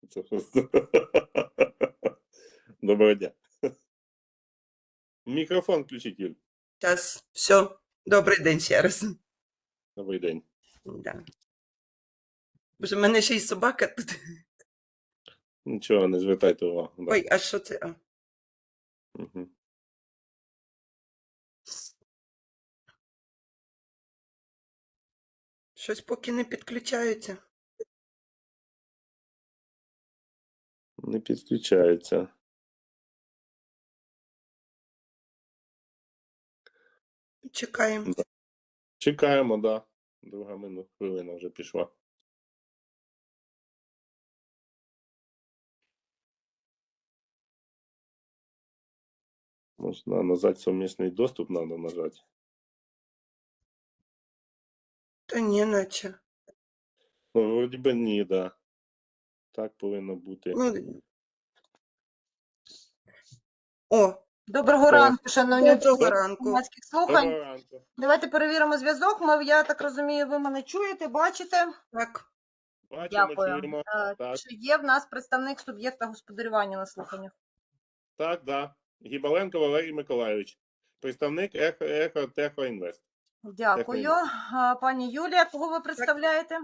Це просто. Доброго дня. Мікрофон включіть, Юль. Час, все. Добрий день ще раз. Добрий день. Да. Боже, в мене ще й собака тут. Нічого, не звертайте увагу. Да. Ой, а що це? А, Мгм. щось поки не підключається. Не підключається. Чекаємо. Чекаємо, да. Друга минута хвилина вже пішла. Можна нажати совмісний доступ, треба нажати. Та ні, наче. Ну, вроді би ні, да. Так повинно бути. Ну, о, Доброго ранку, шановні доброго ранку. громадських слухань. Доброго ранку. Давайте перевіримо зв'язок. Ми, я так розумію, ви мене чуєте, бачите? Так. Бачимо, Дякую. чуємо. Е, Так. Чи є в нас представник суб'єкта господарювання на слуханнях? Так, да. Гібаленко Валерій Миколайович. Представник Ехо, Ехо Техо Інвест. Дякую. Дякую. А, Пані Юлія, кого ви представляєте?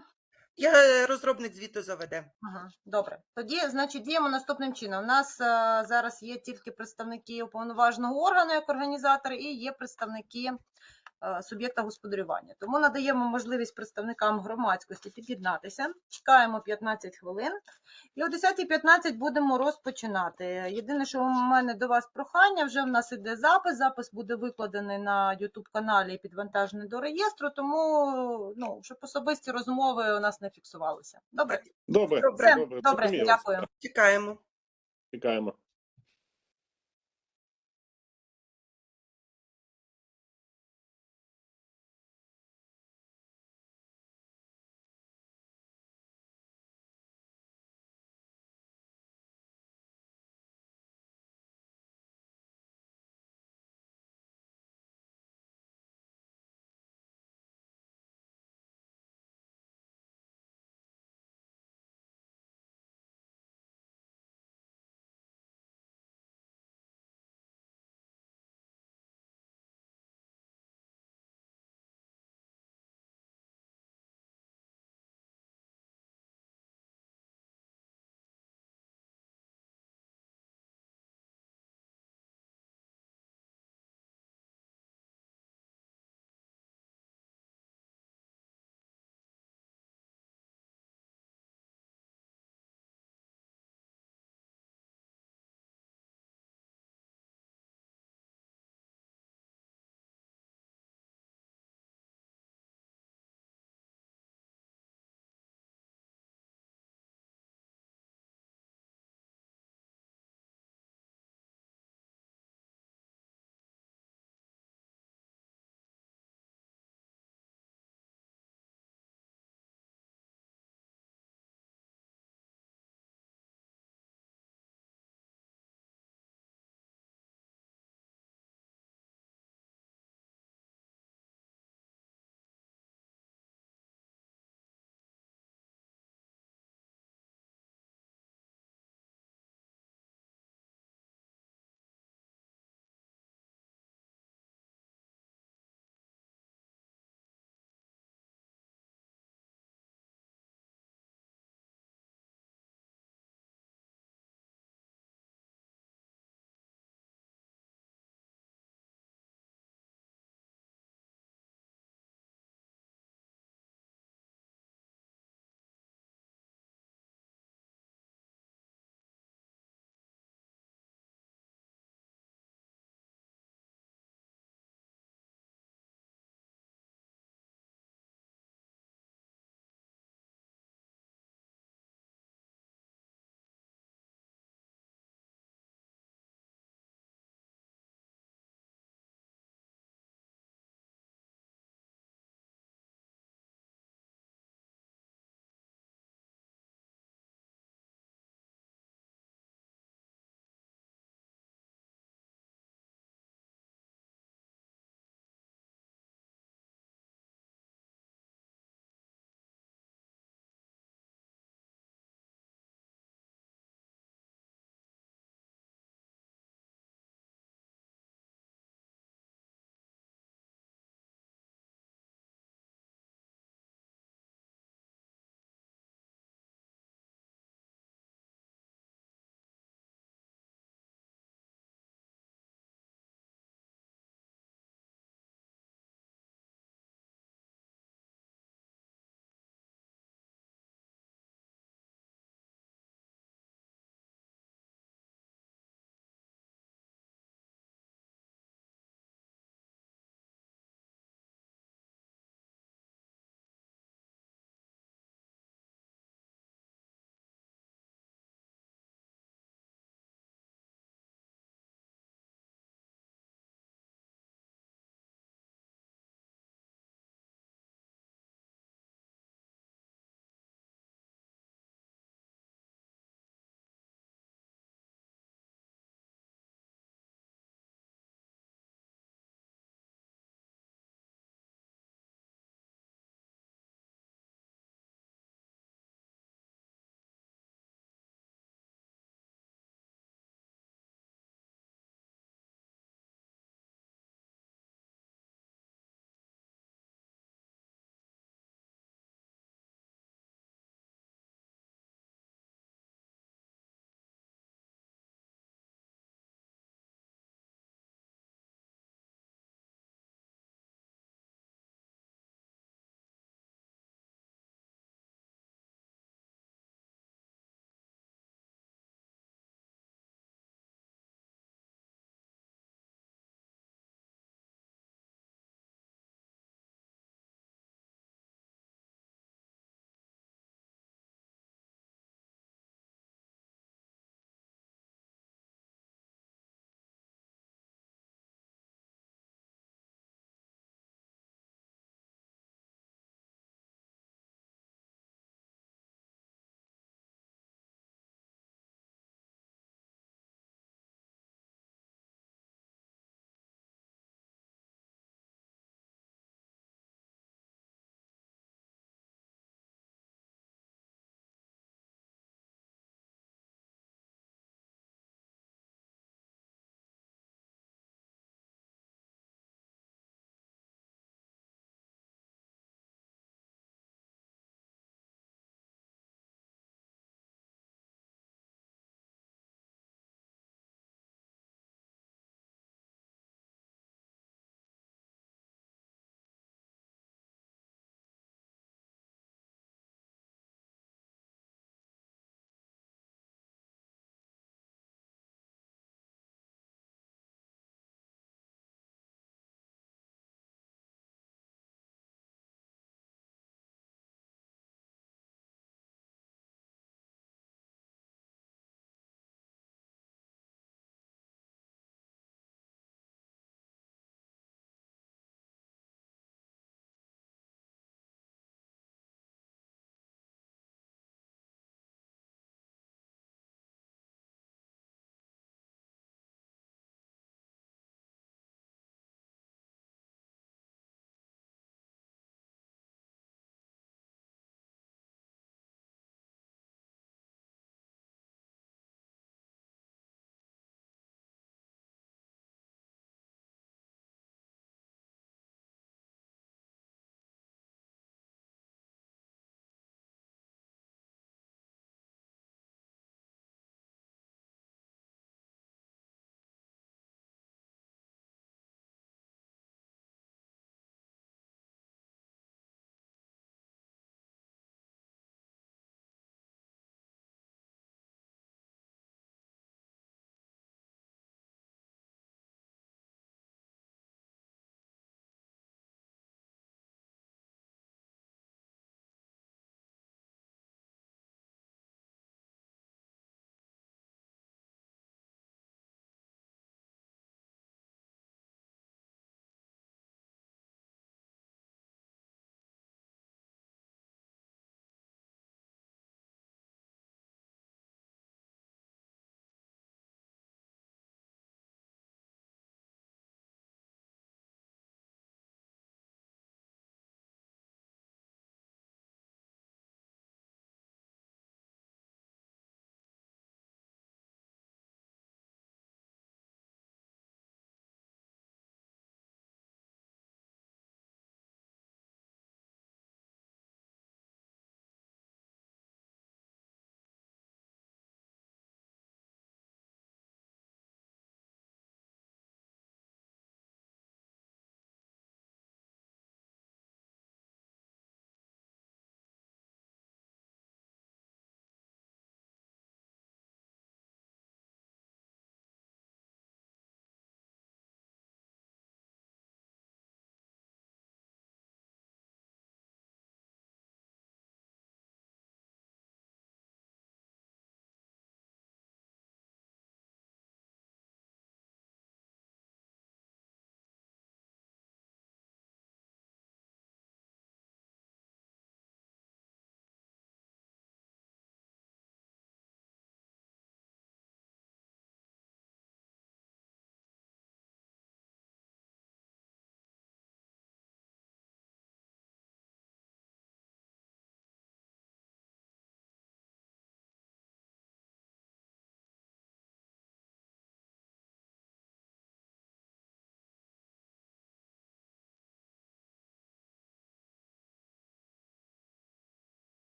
Я е, розробник звіту заведе. Ага, добре. Тоді, значить, діємо наступним чином. У нас а, зараз є тільки представники уповноваженого органу як організатор, і є представники е, суб'єкта господарювання. Тому надаємо можливість представникам громадськості під'єднатися. Чекаємо 15 хвилин. І о 10.15 будемо розпочинати. Єдине, що у мене до вас прохання, вже в нас іде запис. Запис буде викладений на YouTube каналі і підвантажений до реєстру, тому ну, щоб особисті розмови у нас не фіксувалися. Добре? Добре, Добре. Все, добре, добре, дякую. Чекаємо. Чекаємо.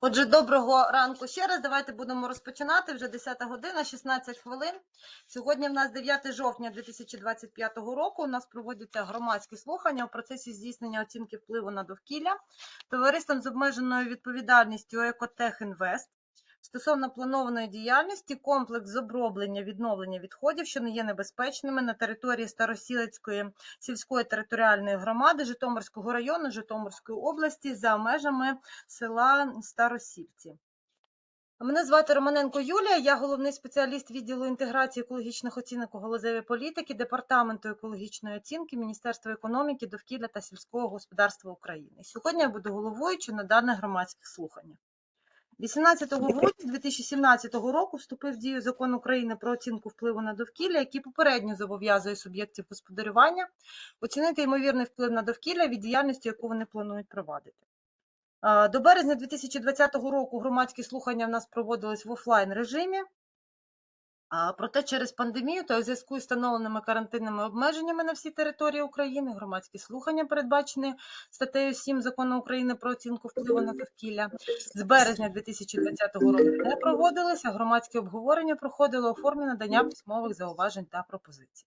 Отже, доброго ранку ще раз. Давайте будемо розпочинати. Вже 10 година, 16 хвилин. Сьогодні в нас 9 жовтня 2025 року. У нас проводяться громадські слухання у процесі здійснення оцінки впливу на довкілля товариством з обмеженою відповідальністю Екотех Інвест стосовно планованої діяльності комплекс оброблення відновлення відходів, що не є небезпечними на території Старосілецької сільської територіальної громади Житомирського району Житомирської області за межами села Старосільці. Мене звати Романенко Юлія, я головний спеціаліст відділу інтеграції екологічних оцінок у галузевій політики Департаменту екологічної оцінки Міністерства економіки, довкілля та сільського господарства України. Сьогодні я буду головуючою на даних громадських слуханнях. 18 грудня 2017 року вступив в дію закон України про оцінку впливу на довкілля, який попередньо зобов'язує суб'єктів господарювання оцінити ймовірний вплив на довкілля від діяльності, яку вони планують провадити. До березня 2020 року громадські слухання в нас проводились в офлайн режимі. Проте через пандемію та у зв'язку з встановленими карантинними обмеженнями на всій території України громадські слухання, передбачені статтею 7 закону України про оцінку впливу на довкілля, з березня 2020 року не проводилися. Громадське обговорення проходило у формі надання письмових зауважень та пропозицій.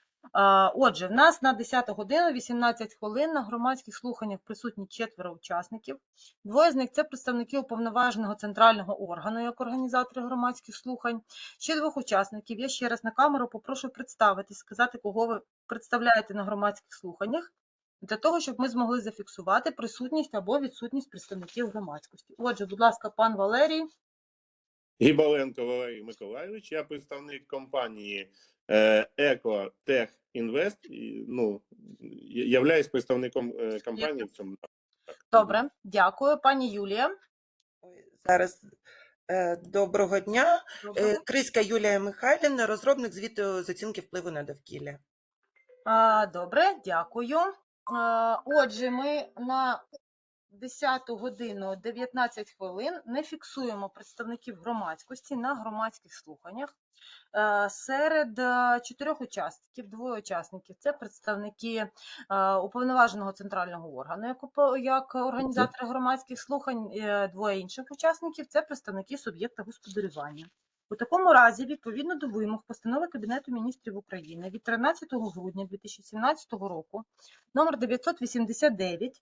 Отже, в нас на 10 годину 18 хвилин на громадських слуханнях присутні четверо учасників. Двоє з них це представники уповноваженого центрального органу як організатори громадських слухань. Ще двох учасників. Я ще раз на камеру попрошу представитись, сказати, кого ви представляєте на громадських слуханнях, для того, щоб ми змогли зафіксувати присутність або відсутність представників громадськості. Отже, будь ласка, пан Валерій. Гібаленко Валерій Миколайович, я представник компанії Екотех Інвест. Ну, являюсь представником е, компанії в цьому. Добре, дякую. Пані Юлія. Зараз е, доброго дня. Е, Криська Юлія Михайлівна, розробник звіту з оцінки впливу на довкілля. Добре, дякую. Отже, ми на 10 годину 19 хвилин не фіксуємо представників громадськості на громадських слуханнях. Е, Серед е, чотирьох учасників, двоє учасників це представники е, уповноваженого центрального органу, як, організатори громадських слухань, двоє інших учасників це представники суб'єкта господарювання. У такому разі, відповідно до вимог постанови Кабінету міністрів України від 13 грудня 2017 року, номер 989,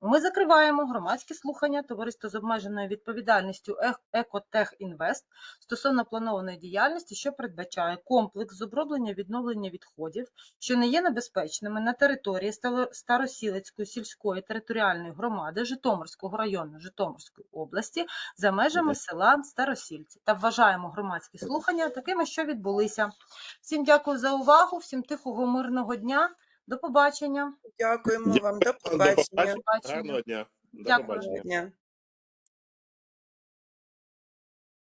Ми закриваємо громадські слухання товариства з обмеженою відповідальністю Ек- Екотех Інвест стосовно планованої діяльності, що передбачає комплекс з оброблення відновлення відходів, що не є небезпечними на території Старосілецької сільської територіальної громади Житомирського району Житомирської області за межами села Старосільці та вважаємо громадські слухання такими, що відбулися. Всім дякую за увагу, всім тихого мирного дня. До побачення. Дякуємо вам. До До побачення. До Побачення. Гарного дня. До Дякую. побачення. Дня.